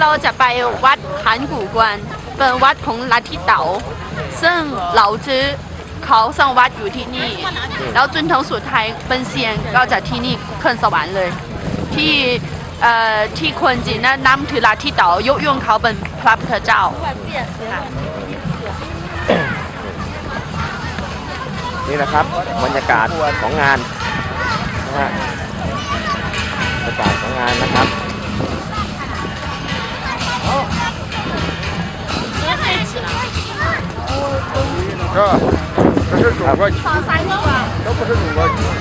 เราจะไปวัดหานกูกวนเป็นวัดของลัทธิเต๋าซึ่งเหล่าจื้อเขาสร้างวัดอยู่ที่นี่ แล้วจนถึงสุดท้ายเป็นเซียนก็จะที่นี่ขึ้นสวรรค์เลย ที่เอ่อที่คนจีนนะนับถือลัทธิเต๋ายกย่องเขาเป็นพระพุทธเจ้าค่ะนี่นะครับบรรยากาศของงานนะฮะบรรยากาศของงานนะครับ 这这是中国鸡，这不是中国鸡。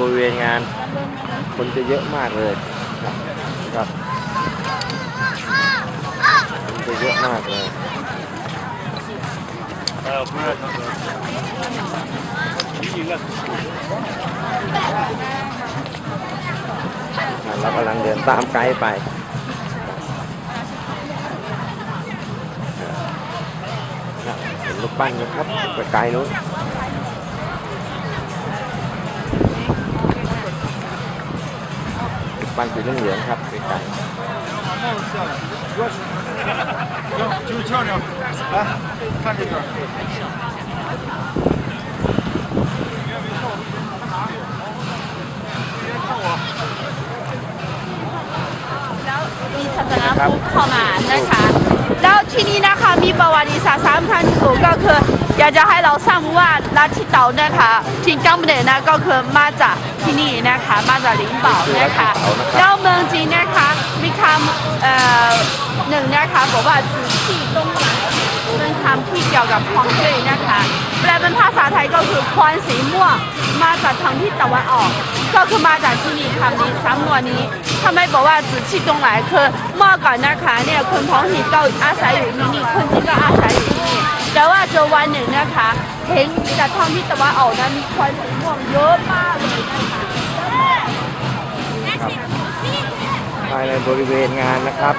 บริเวณงาน คนจะเยอะมากเลยครับคนจะเยอะมากเลยเรากำลังเดินตามไกด์ไปครับเห็นรูปปั้นอยู่ครับไกลๆนู้น ฟันสีเหลืองครับไก่ชูช่อเนี่ดีวมีศาสนาพุทธเข้ามานะคะ แล้วที่นี่นะคะมีประวัติศาสตร์สำคัญสูงก็คือ อยากจะให้เราสราบว่าร้านที่เต่านะคะทิ้งกำเนิดนะก็คือมาจากที่นี่นะคะมาจากลิงเป่านะคะแล้วเมืองจีนนะคะมีคำเอ่อหนึ่งนะคะบอกว่าจีนำที่เกี่ยวกับควงจุ้ยนะคะแปลเป็นภาษาไทยก็คือควานสีม่วงมาจากทางที่ตะวันออก ก็คือมาจากที่นี่คำนี้สำนวนนี้ทำไมบอกว่าจื่อชีตรงไหนคือเมื่อก่อนนะคะเนี่ยคนท้องถิ่นก็อาศัยอยู่ที่นี่คนจีนก็อาศัยอยู่ที่นี่แต่ว่าเจอวันหนึ่งนะคะเห็นจากทางที่ตะวันออกนั้นมีควานสีม่วงเยอะมากเลยนะคะภายในบริเวณงานนะครับ